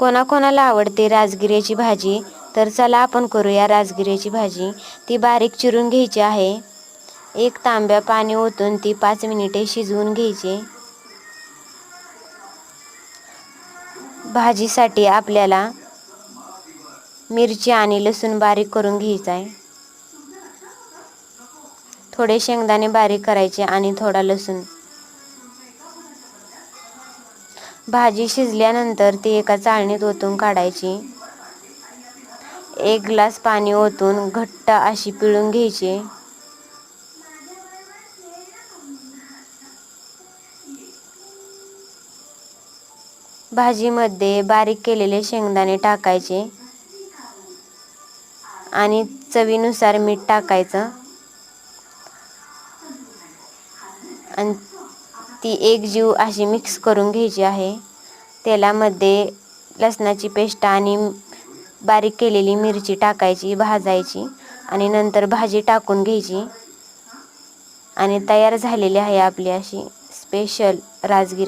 कोणाकोणाला आवडते राजगिऱ्याची भाजी तर चला आपण करूया राजगिऱ्याची भाजी. ती बारीक चिरून घ्यायची आहे. एक तांब्या पाणी ओतून ती पाच मिनिटे शिजवून घ्यायची. भाजीसाठी आपल्याला मिरची आणि लसूण बारीक करून घ्यायचा आहे. थोडे शेंगदाणे बारीक करायचे आणि थोडा लसूण. भाजी शिजल्यानंतर ती एका चाळणीत ओतून काढायची. एक ग्लास पाणी ओतून घट्ट अशी पिळून घ्यायची. भाजीमध्ये बारीक केलेले शेंगदाणे टाकायचे आणि चवीनुसार मीठ टाकायचं. आणि ती एक जीव अशी मिक्स करून घ्यायची आहे. तेलामध्ये लसणाची पेस्ट आणि बारीक केलेली मिरची टाकायची भाजायची आणि नंतर भाजी टाकून घ्यायची. आणि तयार झालेली आहे आपली अशी स्पेशल राजगिरी.